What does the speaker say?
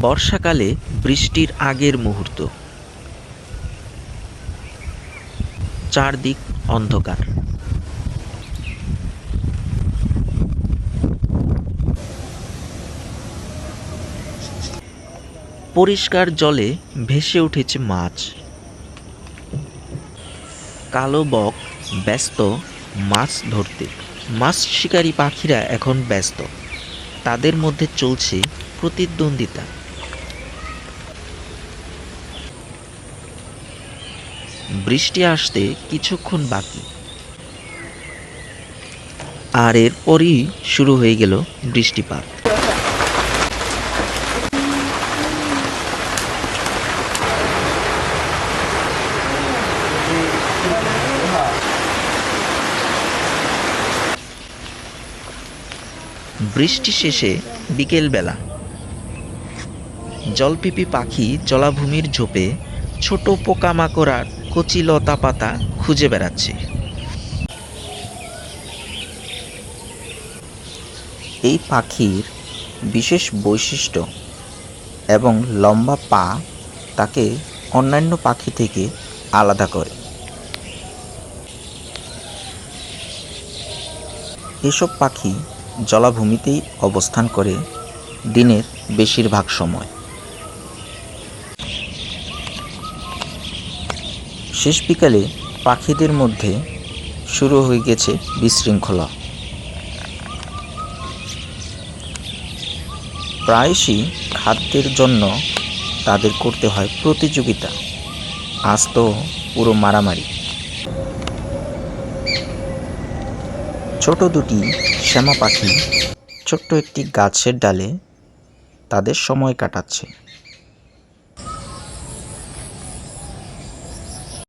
বর্ষাকালে বৃষ্টির আগের মুহূর্ত। চারদিক অন্ধকার। পরিষ্কার জলে ভেসে উঠেছে মাছ। কালো বক ব্যস্ত মাছ ধরতে। মাছ শিকারী পাখিরা এখন ব্যস্ত। তাদের মধ্যে চলছে প্রতিদ্বন্দ্বিতা। বৃষ্টি আসতে কিছুক্ষণ বাকি। আর এরপরই শুরু হয়ে গেল বৃষ্টিপাত। বৃষ্টি শেষে বিকেলবেলা জলপিপি পাখি জলাভূমির ঝোপে ছোট পোকামাকড় আর কচি লতা পাতা খুঁজে বেড়াচ্ছে। এই পাখির বিশেষ বৈশিষ্ট্য এবং লম্বা পা তাকে অন্যান্য পাখি থেকে আলাদা করে। এসব পাখি জলাভূমিতেই অবস্থান করে দিনের বেশিরভাগ সময়। শেষ বিকালে পাখিদের মধ্যে শুরু হয়ে গেছে বিশৃঙ্খলা। প্রায়শই খাদ্যের জন্য তাদের করতে হয় প্রতিযোগিতা। আজ তো পুরো মারামারি। ছোট দুটি শ্যামা পাখি ছোট্ট একটি গাছের ডালে তাদের সময় কাটাচ্ছে।